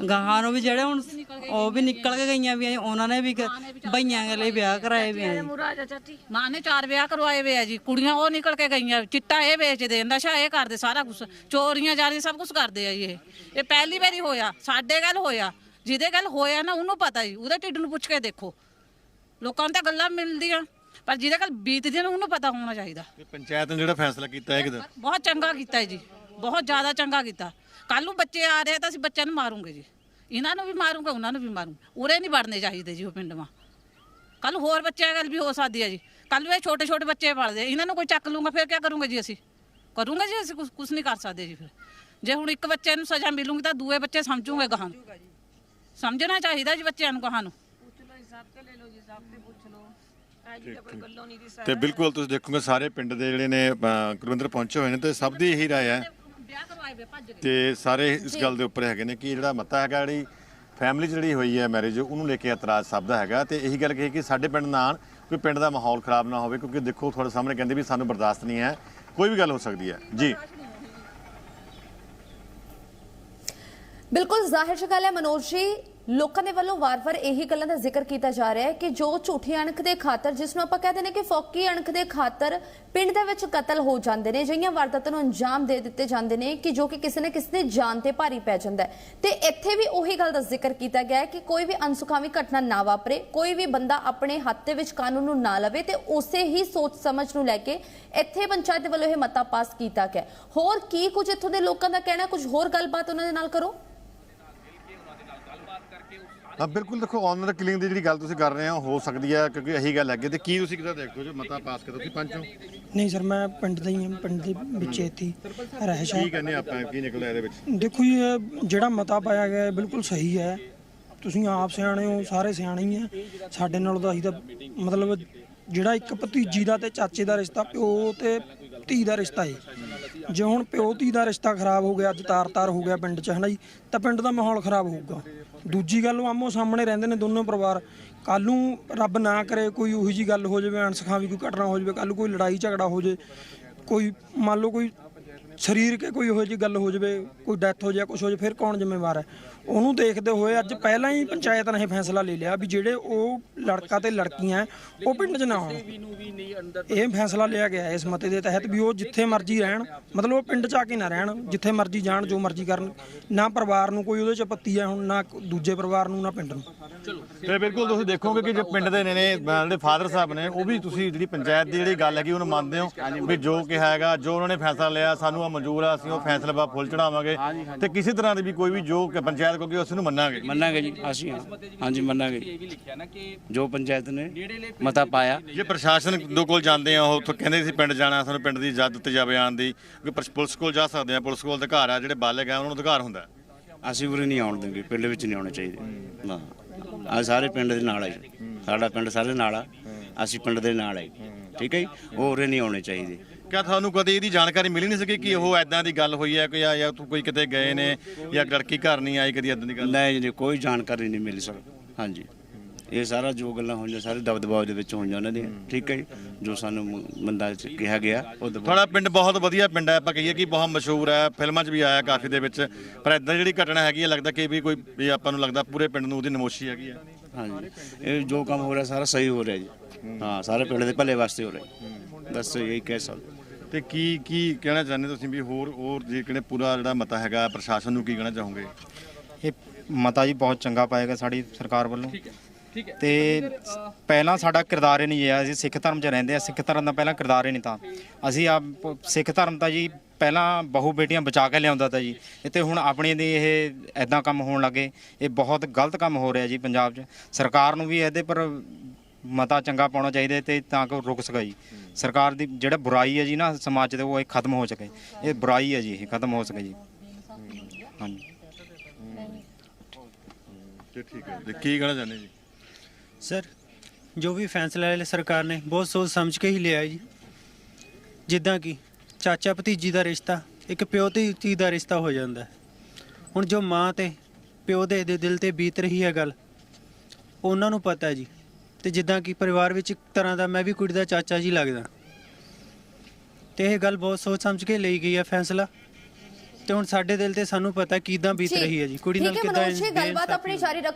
ਗਾਹਾਂ ਨੂੰ ਵੀ ਜਿਹੜੇ ਹੁਣ ਉਹ ਵੀ ਨਿਕਲ ਕੇ ਗਈਆਂ ਵੀ ਉਹਨਾਂ ਨੇ ਵੀ ਕ- ਬਈਆਂ ਗਲੇ ਵਿਆਹ ਕਰਾਏ ਵੀ ਆ
ਮਾਂ ਨੇ ਚਾਰ ਵਿਆਹ ਕਰਵਾਏ ਵੇ ਆ ਜੀ ਕੁੜੀਆਂ ਉਹ ਨਿਕਲ ਕੇ ਗਈਆਂ ਚਿੱਟਾ ਇਹ ਵੇਚਦੇ ਨਸ਼ਾ ਇਹ ਕਰਦੇ ਸਾਰਾ ਕੁਝ ਚੋਰੀਆਂ ਜਾਰੀਆਂ ਸਭ ਕੁਝ ਕਰਦੇ ਆ ਜੀ ਇਹ। ਇਹ ਪਹਿਲੀ ਵਾਰੀ ਹੋਇਆ ਸਾਡੇ ਗੱਲ ਹੋਇਆ ਜਿਹਦੇ ਗੱਲ ਹੋਇਆ ਨਾ ਉਹਨੂੰ ਪਤਾ ਜੀ ਉਹਦੇ ਢਿੱਡ ਨੂੰ ਪੁੱਛ ਕੇ ਦੇਖੋ। ਲੋਕਾਂ ਨੂੰ ਤਾਂ ਗੱਲਾਂ ਮਿਲਦੀਆਂ ਪਰ ਜਿਹਦੇ ਗੱਲ ਬੀਤਦੀਆਂ ਨੇ ਉਹਨੂੰ ਪਤਾ ਹੋਣਾ ਚਾਹੀਦਾ।
ਪੰਚਾਇਤ ਨੇ ਜਿਹੜਾ ਫੈਸਲਾ ਕੀਤਾ ਹੈ ਕਿ
ਬਹੁਤ ਚੰਗਾ ਕੀਤਾ ਹੈ ਜੀ ਬਹੁਤ ਜ਼ਿਆਦਾ ਚੰਗਾ ਕੀਤਾ। ਕੱਲ ਨੂੰ ਬੱਚੇ ਆ ਰਹੇ ਤਾਂ ਅਸੀਂ ਬੱਚਿਆਂ ਨੂੰ ਮਾਰੂਗੇ ਜੀ। ਇਹਨਾਂ ਨੂੰ ਵੀ ਮਾਰੂੰਗਾ ਉਹਨਾਂ ਨੂੰ ਵੀ ਮਾਰੂੰ ਉਰੇ ਨਹੀਂ ਵੜਨੇ ਚਾਹੀਦੇ ਜੀ ਉਹ ਪਿੰਡ ਮਾ ਕੱਲ ਹੋਰ ਬੱਚਿਆਂ ਗੱਲ ਵੀ ਹੋ ਸਕਦੀ ਹੈ ਜੀ। ਕੱਲ ਵੀ ਛੋਟੇ ਛੋਟੇ ਬੱਚੇ ਪੜਦੇ ਇਹਨਾਂ ਨੂੰ ਕੋਈ ਚੱਕ ਲੂਗਾ ਫਿਰ ਕੀ ਕਰੂੰਗੇ ਜੀ ਅਸੀਂ? ਕਰੂੰਗੇ ਜੀ ਅਸੀਂ ਕੁਝ ਨਹੀਂ ਕਰ ਸਕਦੇ ਜੀ ਫਿਰ। ਜੇ ਹੁਣ ਇੱਕ ਬੱਚੇ ਨੂੰ ਸਜ਼ਾ ਮਿਲੂਗੀ ਤਾਂ ਦੂਏ ਬੱਚੇ ਸਮਝੂਗੇ ਗਾਹਾਂ ਨੂੰ। ਸਮਝਣਾ ਚਾਹੀਦਾ ਜੀ ਬੱਚਿਆਂ ਨੂੰ ਗਾਹਾਂ ਨੂੰ।
ਤੇ ਬਿਲਕੁਲ ਤੁਸੀਂ ਦੇਖੋਗੇ ਸਾਰੇ ਪਿੰਡ ਦੇ ਜਿਹੜੇ ਨੇ ਅ, ਕੁਲਵਿੰਦਰ ਪਹੁੰਚੇ ਹੋਏ ਨੇ ਤੇ ਸਭ ਦੀ ਇਹੀ ਰਾਏ ਹੈ। ਤੇ ਸਾਰੇ ਇਸ ਗੱਲ ਦੇ ਉੱਪਰ ਹੈਗੇ ਨੇ ਕਿ ਜਿਹੜਾ ਮਤਾ ਹੈਗਾ ਜਿਹੜੀ ਫੈਮਿਲੀ ਜਿਹੜੀ ਹੋਈ ਹੈ ਮੈਰਿਜ ਉਹਨੂੰ ਲੈ ਕੇ ਇਤਰਾਜ਼ ਸਭ ਦਾ ਹੈਗਾ ਤੇ ਇਹੀ ਗੱਲ ਕਹੀ ਕਿ ਸਾਡੇ ਪਿੰਡ ਨਾ ਆਉਣ ਕੋਈ ਪਿੰਡ ਦਾ ਮਾਹੌਲ ਖਰਾਬ ਨਾ ਹੋਵੇ ਕਿਉਂਕਿ ਦੇਖੋ ਤੁਹਾਡੇ ਸਾਹਮਣੇ ਕਹਿੰਦੇ ਵੀ ਸਾਨੂੰ ਬਰਦਾਸ਼ਤ ਨਹੀਂ ਹੈ ਕੋਈ ਵੀ ਗੱਲ ਹੋ ਸਕਦੀ ਹੈ। ਜੀ।
ਬਿਲਕੁਲ ਜ਼ਾਹਿਰ ਸ਼ ਗੱਲ ਹੈ ਮਨੋਜ ਜੀ ਲੋਕਾਂ ਦੇ ਵੱਲੋਂ ਵਾਰ-ਵਾਰ ਇਹੀ ਗੱਲਾਂ ਦਾ ਜ਼ਿਕਰ ਕੀਤਾ ਜਾ ਰਿਹਾ ਹੈ ਕਿ ਜੋ ਝੂਠੀ ਅਣਖ ਦੇ ਖਾਤਰ, ਜਿਸ ਨੂੰ ਆਪਾਂ ਕਹਿੰਦੇ ਨੇ ਕਿ ਫੌਕੀ ਅਣਖ ਦੇ ਖਾਤਰ ਪਿੰਡ ਦੇ ਵਿੱਚ ਕਤਲ ਹੋ ਜਾਂਦੇ ਨੇ ਜਿਹੀਆਂ ਵਾਰਦਾਤਾਂ ਨੂੰ ਅੰਜਾਮ ਦੇ ਦਿੱਤੇ ਜਾਂਦੇ ਨੇ ਕਿ ਜੋ ਕਿ ਕਿਸੇ ਨਾ ਕਿਸੇ ਦੇ ਜਾਨ ਤੇ ਭਾਰੀ ਪੈ ਜਾਂਦਾ ਹੈ। ਤੇ ਇੱਥੇ ਵੀ ਉਹੀ ਗੱਲ ਦਾ ਜ਼ਿਕਰ ਕੀਤਾ ਗਿਆ ਹੈ ਕਿ ਕੋਈ ਵੀ ਅਨਸੁਖਾਵੀ ਘਟਨਾ ਨਾ ਵਾਪਰੇ, ਕੋਈ ਵੀ ਬੰਦਾ ਆਪਣੇ ਹੱਥ ਦੇ ਵਿੱਚ ਕਾਨੂੰਨ ਨੂੰ ਨਾ ਲਵੇ ਤੇ ਉਸੇ ਹੀ ਸੋਚ ਸਮਝ ਨੂੰ ਲੈ ਕੇ ਇੱਥੇ ਪੰਚਾਇਤ ਦੇ ਵੱਲੋਂ ਇਹ ਮਤਾ ਪਾਸ ਕੀਤਾ ਗਿਆ ਹੋਰ ਕੀ ਕੁਝ ਇੱਥੋਂ ਦੇ ਲੋਕਾਂ ਦਾ ਕਹਿਣਾ? ਕੁਝ ਹੋਰ ਗੱਲਬਾਤ ਉਹਨਾਂ ਦੇ ਨਾਲ ਕਰੋ।
ਹਾਂ ਬਿਲਕੁਲ ਦੇਖੋ ਆਨਰ ਕਿਲਿੰਗ ਦੀ ਜਿਹੜੀ ਗੱਲ ਤੁਸੀਂ ਕਰ ਰਹੇ ਹੋ ਹੋ ਸਕਦੀ ਹੈ ਕਿਉਂਕਿ ਇਹੀ ਗੱਲ ਹੈਗੀ ਤੇ ਕੀ ਤੁਸੀਂ ਕਿਦਾਂ ਦੇਖਦੇ ਹੋ ਜੋ ਮਤਾ ਪਾਸ ਕਰੋ ਤੁਸੀਂ ਪੰਚ
ਨਹੀਂ ਸਰ ਮੈਂ ਪਿੰਡ ਦਾ ਹੀ ਹਾਂ ਪਿੰਡ ਦੇ ਵਿੱਚ ਇੱਥੇ ਰਹਿਸ਼
ਕੀ ਕਹਿੰਦੇ ਆਪਾਂ? ਕੀ ਨਿਕਲਿਆ ਇਹਦੇ ਵਿੱਚ?
ਦੇਖੋ ਜੀ ਇਹ ਜਿਹੜਾ ਮਤਾ ਪਾਇਆ ਗਿਆ ਹੈ ਬਿਲਕੁਲ ਸਹੀ ਹੈ। ਤੁਸੀਂ ਆਪ ਸਿਆਣੇ ਹੋ ਸਾਰੇ ਸਿਆਣੇ ਹੀ ਆ ਸਾਡੇ ਨਾਲ ਤਾਂ ਅਸੀਂ ਤਾਂ ਮਤਲਬ ਜਿਹੜਾ ਇੱਕ ਭਤੀਜੀ ਦਾ ਤੇ ਚਾਚੇ ਦਾ ਰਿਸ਼ਤਾ ਪਿਓ ਤੇ ਧੀ ਦਾ ਰਿਸ਼ਤਾ ਹੈ ਜੇ ਹੁਣ ਪਿਓ ਧੀ ਦਾ ਰਿਸ਼ਤਾ ਖਰਾਬ ਹੋ ਗਿਆ ਅੱਜ ਤਾਰ-ਤਾਰ ਹੋ ਗਿਆ ਪਿੰਡ 'ਚ ਹਨਾ ਜੀ ਤਾਂ ਪਿੰਡ ਦਾ ਮਾਹੌਲ ਖਰਾਬ ਹੋਊਗਾ। ਦੂਜੀ ਗੱਲ ਉਹ ਆਮੋ ਸਾਹਮਣੇ ਰਹਿੰਦੇ ਨੇ ਦੋਨੋਂ ਪਰਿਵਾਰ। ਕੱਲ ਨੂੰ ਰੱਬ ਨਾ ਕਰੇ ਕੋਈ ਉਹੀ ਜੀ ਗੱਲ ਹੋ ਜਾਵੇ ਅਣਸਖਾਵੀ ਕੋਈ ਘਟਨਾ ਹੋ ਜਾਵੇ ਕੱਲ ਨੂੰ ਕੋਈ ਲੜਾਈ ਝਗੜਾ ਹੋ ਜਾਵੇ, ਕੋਈ ਮੰਨ ਲਓ ਕੋਈ ਸਰੀਰ ਕੇ ਕੋਈ ਇਹੋ ਜਿਹੀ ਗੱਲ ਹੋ ਜਾਵੇ, ਕੋਈ ਡੈਥ ਹੋ ਜਾਏ ਕੁਝ ਹੋ ਜਾਵੇ, ਫਿਰ ਕੌਣ ਜ਼ਿੰਮੇਵਾਰ ਹੈ? ਉਹਨੂੰ ਦੇਖਦੇ ਹੋਏ ਅੱਜ ਪਹਿਲਾਂ ਹੀ ਪੰਚਾਇਤ ਨੇ ਇਹ ਫੈਸਲਾ ਲੈ ਲਿਆ ਵੀ ਜਿਹੜੇ ਉਹ ਲੜਕਾ ਤੇ ਲੜਕੀਆਂ ਉਹ ਪਿੰਡ 'ਚ ਨਾ ਆਉਣ। ਇਹ ਫੈਸਲਾ ਲਿਆ ਗਿਆ ਇਸ ਮਤੇ ਦੇ ਤਹਿਤ ਵੀ ਉਹ ਜਿੱਥੇ ਮਰਜ਼ੀ ਰਹਿਣ ਮਤਲਬ ਉਹ ਪਿੰਡ 'ਚ ਆ ਕੇ ਨਾ ਰਹਿਣ ਜਿੱਥੇ ਮਰਜ਼ੀ ਜਾਣ ਜੋ ਮਰਜ਼ੀ ਕਰਨ ਨਾ ਪਰਿਵਾਰ ਨੂੰ ਕੋਈ ਉਹਦੇ 'ਚ ਪੱਤੀ ਹੈ ਹੁਣ ਨਾ ਦੂਜੇ ਪਰਿਵਾਰ ਨੂੰ ਨਾ ਪਿੰਡ ਨੂੰ।
ਤੇ ਬਿਲਕੁਲ ਤੁਸੀਂ ਦੇਖੋਗੇ ਕਿ ਜੋ ਪਿੰਡ ਦੇ ਨੇ ਨੇ ਜਿਹੜੇ ਫਾਦਰ ਸਾਹਿਬ ਨੇ ਉਹ ਵੀ ਤੁਸੀਂ ਜਿਹੜੀ ਪੰਚਾਇਤ ਦੀ ਜਿਹੜੀ ਗੱਲ ਹੈਗੀ ਉਹਨੂੰ ਮੰਨਦੇ ਹੋ ਵੀ ਜੋ ਕਿਹਾ ਹੈਗਾ ਜੋ ਉਹਨਾਂ ਨੇ ਫੈਸਲਾ ਲਿਆ ਸਾਨੂੰ ਆ ਮਨਜ਼ੂਰ ਆ ਅਸੀਂ ਉਹ ਫੈਸਲੇ 'ਤੇ ਫੁੱਲ ਚੜਾਵਾਂਗੇ ਤੇ ਕਿਸੇ ਤਰ੍ਹਾਂ ਦੀ ਵੀ ਕੋਈ ਵੀ ਜੋ ਕਿ ਪੰਚਾਇਤ ਕੋਲ ਉਸ ਨੂੰ ਮੰਨਾਂਗੇ।
ਮੰਨਾਂਗੇ ਜੀ ਅਸੀਂ ਹਾਂ। ਹਾਂਜੀ ਮੰਨਾਂਗੇ ਜੋ। ਪੰਚਾਇਤ ਨੇ ਮਤਾ ਪਾਇਆ।
ਜੇ ਪ੍ਰਸ਼ਾਸਨ ਦੋ ਕੋਲ ਜਾਂਦੇ ਆ ਉਹ ਉੱਥੋਂ ਕਹਿੰਦੇ ਸੀ ਪਿੰਡ ਜਾਣਾ ਸਾਨੂੰ ਪਿੰਡ ਦੀ ਇਜਾਜ਼ਤ ਦਿੱਤੀ ਜਾਵੇ ਆਉਣ ਦੀ। ਕਿਉਂਕਿ ਪੁਲਿਸ- ਪੁਲਿਸ ਕੋਲ ਜਾ ਸਕਦੇ ਆ ਪੁਲਿਸ ਕੋਲ ਅਧਿਕਾਰ ਆ ਜਿਹੜੇ ਬਾਲਗ ਆ ਉਹਨਾਂ ਨੂੰ ਅਧਿਕਾਰ ਹੁੰਦਾ।
ਅਸੀਂ ਉਰੇ ਨਹੀਂ ਆਉਣ ਦੇਂਗੇ ਪਿੰਡ ਵਿੱਚ ਨਹੀਂ ਆਉਣੇ ਚਾਹੀਦੇ। ਨਾ। ਆ ਸਾਰੇ ਪਿੰਡ ਦੇ ਨਾਲ ਆ ਜੀ। ਸਾਡਾ ਪਿੰਡ ਸਾਰੇ ਨਾਲ ਆ। ਅਸੀਂ ਪਿੰਡ ਦੇ ਨਾਲ ਆ। ਠੀਕ ਹੈ ਜੀ? ਉਹ ਉਰੇ ਨਹੀਂ ਆਉਣੇ ਚਾਹੀਦੇ।
ਕਿਆ ਤੁਹਾਨੂੰ ਕਦੇ ਇਹਦੀ ਜਾਣਕਾਰੀ ਮਿਲੀ ਨਹੀਂ ਸਕੀ ਕਿ ਉਹ ਐਦਾਂ ਦੀ ਗੱਲ ਹੋਈ ਹੈ ਕਿ ਜਾਂ ਜਾਂ ਤੂੰ ਕੋਈ ਕਿਤੇ ਗਏ ਨੇ ਜਾਂ ਲੜਕੀ ਘਰ ਨਹੀਂ ਆਈ ਕਦੀ ਐਦਾਂ ਦੀ ਗੱਲ?
ਨਹੀਂ ਜੀ ਕੋਈ ਜਾਣਕਾਰੀ ਨਹੀਂ ਮਿਲੀ ਸਰ। ਹਾਂਜੀ। ਇਹ ਸਾਰਾ ਜੋ ਗੱਲਾਂ ਹੋਈਆਂ ਸਾਰੇ ਦਬਦਬਾਅ ਦੇ ਵਿੱਚ ਹੋਈਆਂ ਉਹਨਾਂ ਦੀਆਂ। ਠੀਕ ਹੈ ਜੀ? ਜੋ ਸਾਨੂੰ ਮ- ਬੰਦਾ ਚ ਕਿਹਾ ਗਿਆ ਉਹ ਦਬਾ
ਤੁਹਾਡਾ ਪਿੰਡ ਬਹੁਤ ਵਧੀਆ ਪਿੰਡ ਹੈ ਆਪਾਂ ਕਹੀਏ ਕਿ ਬਹੁਤ ਮਸ਼ਹੂਰ ਹੈ। ਫਿਲਮਾਂ 'ਚ ਵੀ ਆਇਆ ਕਾਫੀ ਦੇ ਵਿੱਚ। ਪਰ ਐਦਾਂ ਜਿਹੜੀ ਘਟਨਾ ਹੈਗੀ ਹੈ ਲੱਗਦਾ ਕਿ ਵੀ ਕੋਈ ਵੀ ਆਪਾਂ ਨੂੰ ਲੱਗਦਾ ਪੂਰੇ ਪਿੰਡ ਨੂੰ ਉਹਦੀ ਨਮੋਸ਼ੀ ਹੈਗੀ ਹੈ।
ਹਾਂਜੀ। ਇਹ ਜੋ ਕੰਮ ਹੋ ਰਿਹਾ ਸਾਰਾ ਸਹੀ ਹੋ ਰਿਹਾ ਜੀ। ਹਾਂ ਸਾਰੇ ਪਿੰਡ ਦੇ ਭਲੇ ਵਾਸਤੇ ਹੋ ਰਿਹਾ ਬਸ ਇਹੀ ਕਹਿ ਸਕਦੇ।
ਤੇ ਕੀ ਕੀ ਕਹਿਣਾ ਚਾਹੁੰਦੇ ਤੁਸੀਂ ਵੀ ਹੋਰ ਹੋਰ ਜੇ ਕਿਹੜੇ ਪੂਰਾ ਜਿਹੜਾ ਮਤਾ ਹੈਗਾ ਪ੍ਰਸ਼ਾਸਨ ਨੂੰ ਕੀ ਕਹਿਣਾ ਚਾਹੋਗੇ?
ਇਹ ਮਤਾ ਜੀ ਬਹੁਤ ਚੰਗਾ ਪਾਏਗਾ ਸਾਡੀ ਸਰਕਾਰ ਵੱਲੋਂ। ਤੇ ਪਹਿਲਾਂ ਸਾਡਾ ਕਿਰਦਾਰ ਹੀ ਨਹੀਂ ਹੈ ਅਸੀਂ ਸਿੱਖ ਧਰਮ 'ਚ ਰਹਿੰਦੇ ਆ ਸਿੱਖ ਧਰਮ ਦਾ ਪਹਿਲਾਂ ਕਿਰਦਾਰ ਹੀ ਨਹੀਂ ਤਾਂ। ਅਸੀਂ ਆਪ ਸਿੱਖ ਧਰਮ ਦਾ ਜੀ ਪਹਿਲਾਂ ਬਹੂ ਬੇਟੀਆਂ ਬਚਾ ਕੇ ਲਿਆਉਂਦਾ ਤਾ ਜੀ। ਤੇ ਹੁਣ ਆਪਣੀ ਦੀ ਇਹ ਐਦਾਂ ਕੰਮ ਹੋਣ ਲੱਗੇ ਇਹ ਬਹੁਤ ਗਲਤ ਕੰਮ ਹੋ ਰਿਹਾ ਜੀ ਪੰਜਾਬ 'ਚ। ਸਰਕਾਰ ਨੂੰ ਵੀ ਇਹਦੇ ਪਰ ਮਤਾ ਚੰਗਾ ਪਾਉਣਾ ਚਾਹੀਦਾ ਤੇ ਤਾਂ ਕਿ ਉਹ ਰੁਕ ਸਕੇ ਜੀ। ਸਰਕਾਰ ਦੀ ਜਿਹੜਾ ਬੁਰਾਈ ਹੈ ਜੀ ਨਾ ਸਮਾਜ 'ਚ ਤੇ ਉਹ ਇਹ ਖਤਮ ਹੋ ਸਕੇ। ਇਹ ਬੁਰਾਈ ਹੈ ਜੀ ਇਹ ਖਤਮ ਹੋ ਸਕੇ ਜੀ। ਹਾਂਜੀ।
ਤੇ ਠੀਕ ਹੈ। ਤੇ ਕੀ ਕਹਿਣਾ ਚਾਹੁੰਦੇ ਜੀ?
ਸਰ ਜੋ ਵੀ ਫੈਸਲਾ ਲਿਆ ਸਰਕਾਰ ਨੇ ਬਹੁਤ ਸੋਚ ਸਮਝ ਕੇ ਹੀ ਲਿਆ ਜੀ। ਜਿੱਦਾਂ ਕਿ ਚਾਚਾ ਭਤੀਜੀ ਦਾ ਰਿਸ਼ਤਾ ਇੱਕ ਪਿਓ ਤੇ ਧੀ ਦਾ ਰਿਸ਼ਤਾ ਹੋ ਜਾਂਦਾ। ਹੈ। ਹੁਣ ਜੋ ਮਾਂ ਤੇ ਪਿਓ ਦੇ ਦੇ ਦਿਲ ਤੇ ਬੀਤ ਰਹੀ ਹੈ ਗੱਲ ਉਹਨਾਂ ਨੂੰ ਪਤਾ ਹੈ ਜੀ। ਤੇ ਜਿੱਦਾਂ ਕਿ ਪਰਿਵਾਰ ਵਿੱਚ ਇੱਕ ਤਰ੍ਹਾਂ ਦਾ ਮੈਂ ਵੀ ਕੁੜੀ ਦਾ ਚਾਚਾ ਜੀ ਲੱਗਦਾ। ਤੇ ਇਹ ਗੱਲ ਬਹੁਤ ਸੋਚ ਸਮਝ ਕੇ ਲਈ ਗਈ ਹੈ ਫੈਸਲਾ। ਤੇ ਹੁਣ ਸਾਡੇ ਦਿਲ ਤੇ ਸਾਨੂੰ ਪਤਾ ਕਿਦਾਂ ਬੀਤ ਰਹੀ ਹੈ ਜੀ। ਕੁੜੀ ਨਾਲ
ਠੀਕ ਹੈ
ਕਿਦਾਂ
ਮਨੋਜ ਜੀ ਗੱਲਬਾਤ ਆਪਣੀ ਜਾਰੀ ਰੱਖੋ।